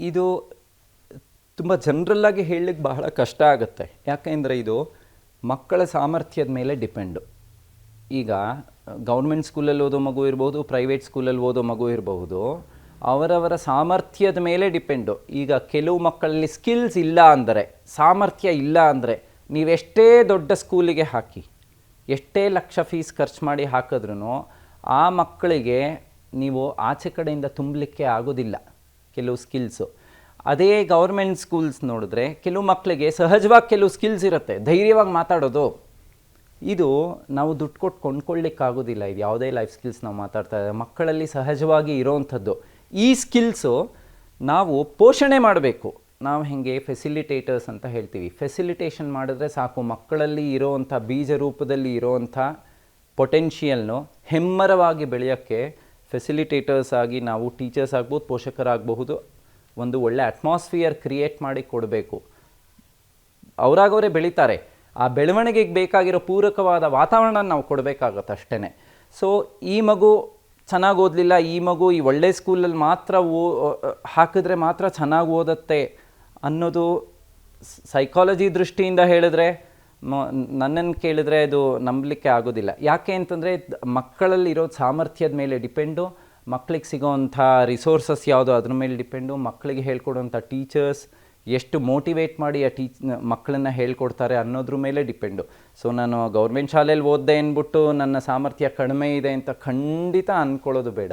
ಇದು ತುಂಬ ಜನರಲ್ಲಾಗಿ ಹೇಳಲಿಕ್ಕೆ ಬಹಳ ಕಷ್ಟ ಆಗುತ್ತೆ. ಯಾಕೆಂದರೆ ಇದು ಮಕ್ಕಳ ಸಾಮರ್ಥ್ಯದ ಮೇಲೆ ಡಿಪೆಂಡು ಈಗ ಗೌರ್ಮೆಂಟ್ ಸ್ಕೂಲಲ್ಲಿ ಓದೋ ಮಗು ಇರ್ಬೋದು ಪ್ರೈವೇಟ್ ಸ್ಕೂಲಲ್ಲಿ ಓದೋ ಮಗು ಇರಬಹುದು ಅವರವರ ಸಾಮರ್ಥ್ಯದ ಮೇಲೆ ಡಿಪೆಂಡು ಈಗ ಕೆಲವು ಮಕ್ಕಳಲ್ಲಿ ಸ್ಕಿಲ್ಸ್ ಇಲ್ಲ ಅಂದರೆ, ಸಾಮರ್ಥ್ಯ ಇಲ್ಲ ಅಂದರೆ ನೀವೆಷ್ಟೇ ದೊಡ್ಡ ಸ್ಕೂಲಿಗೆ ಹಾಕಿ, ಎಷ್ಟೇ ಲಕ್ಷ ಫೀಸ್ ಖರ್ಚು ಮಾಡಿ ಹಾಕಿದ್ರೂ ಆ ಮಕ್ಕಳಿಗೆ ನೀವು ಆಚೆ ಕಡೆಯಿಂದ ತುಂಬಲಿಕ್ಕೆ ಆಗೋದಿಲ್ಲ. ಕೆಲವು ಸ್ಕಿಲ್ಸು ಅದೇ ಗೌರ್ಮೆಂಟ್ ಸ್ಕೂಲ್ಸ್ ನೋಡಿದ್ರೆ ಕೆಲವು ಮಕ್ಕಳಿಗೆ ಸಹಜವಾಗಿ ಕೆಲವು ಸ್ಕಿಲ್ಸ್ ಇರುತ್ತೆ. ಧೈರ್ಯವಾಗಿ ಮಾತಾಡೋದು. ಇದು ನಾವು ದುಡ್ಡು ಕೊಟ್ಟು ಕೊಂಡ್ಕೊಳ್ಳಿಕ್ಕಾಗೋದಿಲ್ಲ ಇದು ಯಾವುದೇ ಲೈಫ್ ಸ್ಕಿಲ್ಸ್ ನಾವು ಮಾತಾಡ್ತಾ ಇದ್ದಾರೆ ಮಕ್ಕಳಲ್ಲಿ ಸಹಜವಾಗಿ ಇರೋವಂಥದ್ದು. ಈ ಸ್ಕಿಲ್ಸು ನಾವು ಪೋಷಣೆ ಮಾಡಬೇಕು. ನಾವು ಹೇಗೆ ಫೆಸಿಲಿಟೇಟರ್ಸ್ ಅಂತ ಹೇಳ್ತೀವಿ. ಫೆಸಿಲಿಟೇಷನ್ ಮಾಡಿದ್ರೆ ಸಾಕು. ಮಕ್ಕಳಲ್ಲಿ ಇರೋವಂಥ ಬೀಜ ರೂಪದಲ್ಲಿ ಇರೋವಂಥ ಪೊಟೆನ್ಷಿಯಲ್ನು ಹೆಮ್ಮರವಾಗಿ ಬೆಳೆಯೋಕ್ಕೆ ಫೆಸಿಲಿಟೇಟರ್ಸ್ ಆಗಿ ನಾವು ಟೀಚರ್ಸ್ ಆಗ್ಬೋದು, ಪೋಷಕರಾಗಬಹುದು, ಒಂದು ಒಳ್ಳೆ ಅಟ್ಮಾಸ್ಫಿಯರ್ ಕ್ರಿಯೇಟ್ ಮಾಡಿ ಕೊಡಬೇಕು. ಅವರಾಗವರೇ ಬೆಳೀತಾರೆ. ಆ ಬೆಳವಣಿಗೆಗೆ ಬೇಕಾಗಿರೋ ಪೂರಕವಾದ ವಾತಾವರಣ ನಾವು ಕೊಡಬೇಕಾಗತ್ತೆ ಅಷ್ಟೇ ಸೊ ಈ ಮಗು ಚೆನ್ನಾಗಿ ಓದಲಿಲ್ಲ, ಈ ಮಗು ಈ ಒಳ್ಳೆ ಸ್ಕೂಲಲ್ಲಿ ಮಾತ್ರ ಓ ಹಾಕಿದ್ರೆ ಮಾತ್ರ ಚೆನ್ನಾಗಿ ಓದತ್ತೆ ಅನ್ನೋದು ಸೈಕಾಲಜಿ ದೃಷ್ಟಿಯಿಂದ ಹೇಳಿದ್ರೆ ನನ್ನನ್ನು ಕೇಳಿದ್ರೆ ಅದು ನಂಬಲಿಕ್ಕೆ ಆಗೋದಿಲ್ಲ. ಯಾಕೆ ಅಂತಂದರೆ ಮಕ್ಕಳಲ್ಲಿ ಇರೋ ಸಾಮರ್ಥ್ಯದ ಮೇಲೆ ಡಿಪೆಂಡು ಮಕ್ಕಳಿಗೆ ಸಿಗೋವಂಥ ರಿಸೋರ್ಸಸ್ ಯಾವುದು ಅದ್ರ ಮೇಲೆ ಡಿಪೆಂಡು ಮಕ್ಕಳಿಗೆ ಹೇಳ್ಕೊಡೋಂಥ ಟೀಚರ್ಸ್ ಎಷ್ಟು ಮೋಟಿವೇಟ್ ಮಾಡಿ ಆ ಟೀಚ್ ಮಕ್ಕಳನ್ನ ಹೇಳ್ಕೊಡ್ತಾರೆ ಅನ್ನೋದ್ರ ಮೇಲೆ ಡಿಪೆಂಡು. ಸೊ ನಾನು ಗೌರ್ಮೆಂಟ್ ಶಾಲೆಯಲ್ಲಿ ಓದ್ದೆ ಅಂದ್ಬಿಟ್ಟು ನನ್ನ ಸಾಮರ್ಥ್ಯ ಕಡಿಮೆ ಇದೆ ಅಂತ ಖಂಡಿತ ಅಂದ್ಕೊಳ್ಳೋದು ಬೇಡ.